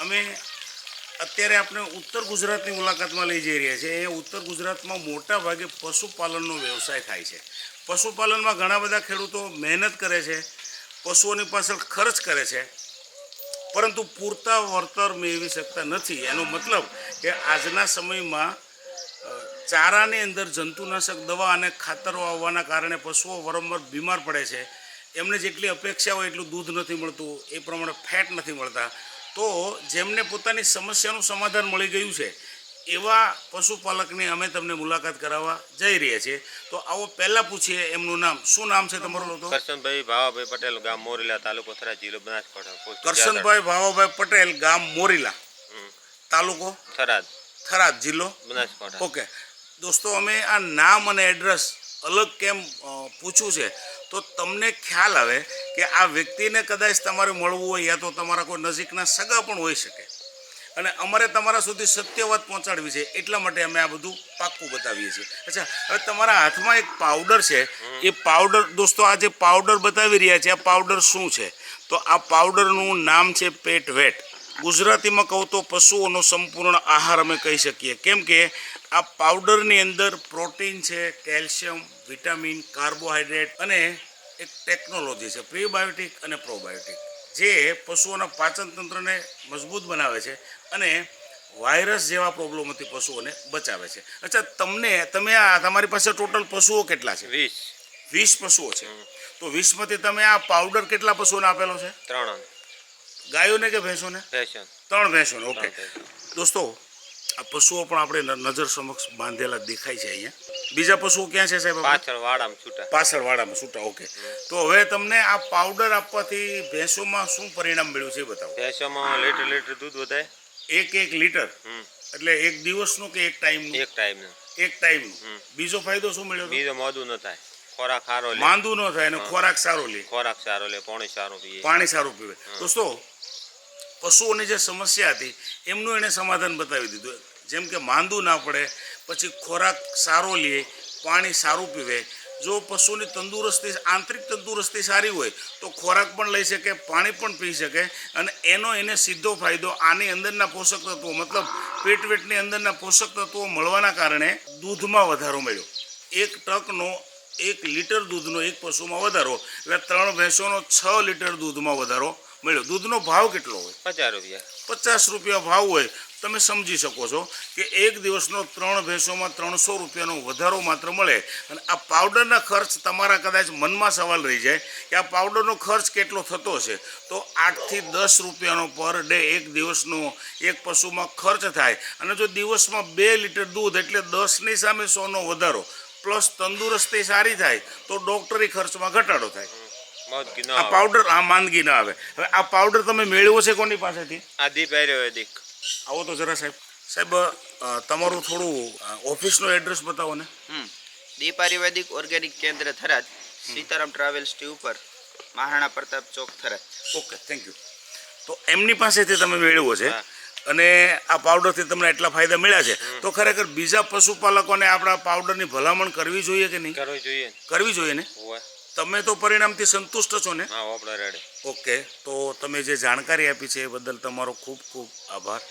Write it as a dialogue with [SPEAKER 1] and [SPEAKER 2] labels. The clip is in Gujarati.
[SPEAKER 1] અમે અત્યારે આપણે ઉત્તર ગુજરાતની મુલાકાતમાં લઈ જઈ રહ્યા છીએ. અહીંયા ઉત્તર ગુજરાતમાં મોટા ભાગે પશુપાલનનો વ્યવસાય થાય છે. પશુપાલનમાં ઘણા બધા ખેડૂતો મહેનત કરે છે, પશુઓની પાછળ ખર્ચ કરે છે. પરંતુ પૂરતા વળતર મેળવી શકતા નથી. એનો મતલબ કે આજના સમયમાં ચારાની અંદર જંતુનાશક દવા અને ખાતરો આવવાના કારણે પશુઓ વારંવાર બીમાર પડે છે. એમને જેટલી અપેક્ષા હોય એટલું દૂધ નથી મળતું. એ પ્રમાણે ફેટ નથી મળતા. તો જેમને પોતાની સમસ્યાનું સમાધાન મળી ગયું છે એવા પશુપાલકની અમે તમને મુલાકાત કરાવવા જઈ રહ્યા છીએ. તો આવો પહેલાં પૂછીએ એમનું નામ. શું નામ છે તમારું તો
[SPEAKER 2] કરશનભાઈ ભાવાભાઈ પટેલ ગામ મોરેલા તાલુકો થરા જિલ્લો બનાસકાંઠા
[SPEAKER 1] કરશનભાઈ ભાવાભાઈ પટેલ ગામ મોરીલા તાલુકો?
[SPEAKER 2] થરાદ.
[SPEAKER 1] થરાદ જિલ્લો?
[SPEAKER 2] બનાસકાંઠા.
[SPEAKER 1] ઓકે. દોસ્તો અમે આ નામ અને એડ્રેસ અલગ કેમ અ, પૂછ્યું છે? તો તમને ખ્યાલ આવે કે આ વ્યક્તિને કદાચ તમારે મળવું હોય યા તો તમારા કોઈ નજીકના સગા પણ હોઈ શકે. અને અમારે તમારા સુધી સત્ય વાત પહોંચાડવી છે એટલા માટે અમે આ બધું પાક્કું બતાવીએ છીએ. અચ્છા હવે તમારા હાથમાં એક પાવડર છે. એ પાવડર દોસ્તો આ જે પાવડર બતાવી રહ્યા છે આ પાવડર શું છે? તો આ પાવડરનું નામ છે પેટ વેટ ગુજરાતીમાં કહું તો પશુઓનો સંપૂર્ણ આહાર અમે કહી શકીએ. કેમ કે આ પાવડરની અંદર પ્રોટીન છે કેલ્શિયમ વિટામિન કાર્બોહાઈડ્રેટ અને એક ટેકનોલોજી છે પ્રીબાયોટિક અને પ્રોબાયોટિક જે પશુઓના પાચન તંત્રને મજબૂત બનાવે છે અને વાયરસ જેવા પ્રોબ્લેમોથી પશુઓને બચાવે છે. અચ્છા તમને તમે આ તમારી પાસે ટોટલ પશુઓ કેટલા છે?
[SPEAKER 2] વીસ.
[SPEAKER 1] વીસ પશુઓ છે. તો વીસમાંથી તમે આ પાવડર કેટલા પશુઓને આપેલો છે?
[SPEAKER 2] ત્રણ.
[SPEAKER 1] ગાયોને કે ભેંસોને? ત્રણ ભેંસોને ઓકે. દોસ્તો આ પશુઓ પણ આપણે નજર સમક્ષ બાંધેલા દેખાય છે અહીંયા. બીજા પશુઓ ક્યાં છે સાહેબ
[SPEAKER 2] પાછળ વાડામાં છૂટા.
[SPEAKER 1] પાછળ વાડામાં છૂટા ઓકે. તો હવે તમને આ પાવડર આપવાથી ભેંસોમાં શું પરિણામ મળ્યું છે બતાવો.
[SPEAKER 2] ભેંસોમાં લીટર લીટર દૂધ વધારે.
[SPEAKER 1] એક એક લીટર. એટલે એક દિવસનું કે એક ટાઈમનું?
[SPEAKER 2] એક ટાઈમનું.
[SPEAKER 1] એક ટાઈમનું. બીજો ફાયદો શું મળ્યો?
[SPEAKER 2] બીજો મોદું ન થાય. ખોરાક સારો લે.
[SPEAKER 1] માંદું ન થાય અને ખોરાક સારો લે.
[SPEAKER 2] ખોરાક સારો લે પાણી સારું પીએ.
[SPEAKER 1] પાણી સારું પીવે. દોસ્તો પશુઓની જે સમસ્યા હતી, એમનું એણે સમાધાન બતાવી દીધું. જેમ કે માંદું ના પડે, પછી ખોરાક સારો લે, પાણી સારું પીવે. જો પશુની તંદુરસ્તી, આંતરિક તંદુરસ્તી સારી હોય, તો ખોરાક પણ લઈ શકે, પાણી પણ પી શકે, અને એનો એને સીધો ફાયદો આની અંદરના પોષક તત્વો, મતલબ પેટવેટની અંદરના પોષક તત્વો મળવાના કારણે દૂધમાં વધારો મળ્યો. એક ટકનો એક લીટર દૂધનો એક પશુમાં વધારો, એટલે ત્રણ ભેંસોનો છ લીટર દૂધમાં વધારો મળ્યો. દૂધનો ભાવ કેટલો હોય?
[SPEAKER 2] પચાસ રૂપિયા.
[SPEAKER 1] પચાસ રૂપિયા ભાવ હોય. તમે સમજી શકો છો કે એક દિવસનો ત્રણ ભેંસોમાં ત્રણસો રૂપિયાનો વધારો માત્ર મળે. અને આ પાવડરના ખર્ચ તમારા કદાચ મનમાં સવાલ રહી જાય કે આ પાવડરનો ખર્ચ કેટલો થતો છે? તો આઠથી દસ રૂપિયાનો પર ડે એક દિવસનો એક પશુમાં ખર્ચ થાય. અને જો દિવસમાં બે લીટર દૂધ એટલે દસની સામે સોનો વધારો પ્લસ તંદુરસ્તી સારી થાય તો ડૉક્ટરી ખર્ચમાં ઘટાડો થાય. આ પાવડર આ માંદગી ના આવે. હવે આ પાવડર તમે મેળવ્યો છે કોની પાસેથી?
[SPEAKER 2] આ દીપ દીક.
[SPEAKER 1] આવો તો જરા સાહેબ. સાહેબ તમારું થોડું ઓફિસનું એડ્રેસ બતાવો ને.
[SPEAKER 3] હમ. દીપ આયુર્વેદિક ઓર્ગેનિક કેન્દ્ર થરાદ સીતારામ ટ્રાવેલ્સ ટી ઉપર Maharana Pratap Chowk Tharad.
[SPEAKER 1] Okay thank you તો એમની પાસેથી તમે મેળવ્યો છે અને આ પાવડરથી તમને એટલા ફાયદા મળ્યા છે. તો ખરેખર બીજા પશુપાલકોને આપણા પાવડરની ભલામણ કરવી જોઈએ કે નહીં?
[SPEAKER 2] કરવી જોઈએ.
[SPEAKER 1] કરવી જોઈએ ને?
[SPEAKER 2] હોય
[SPEAKER 1] તમે તો પરિણામથી સંતુષ્ટ છો ને?
[SPEAKER 2] હા આપણે રેડી
[SPEAKER 1] ઓકે તો તમે જે જાણકારી આપી છે એ બદલ તમારો ખૂબ ખૂબ આભાર.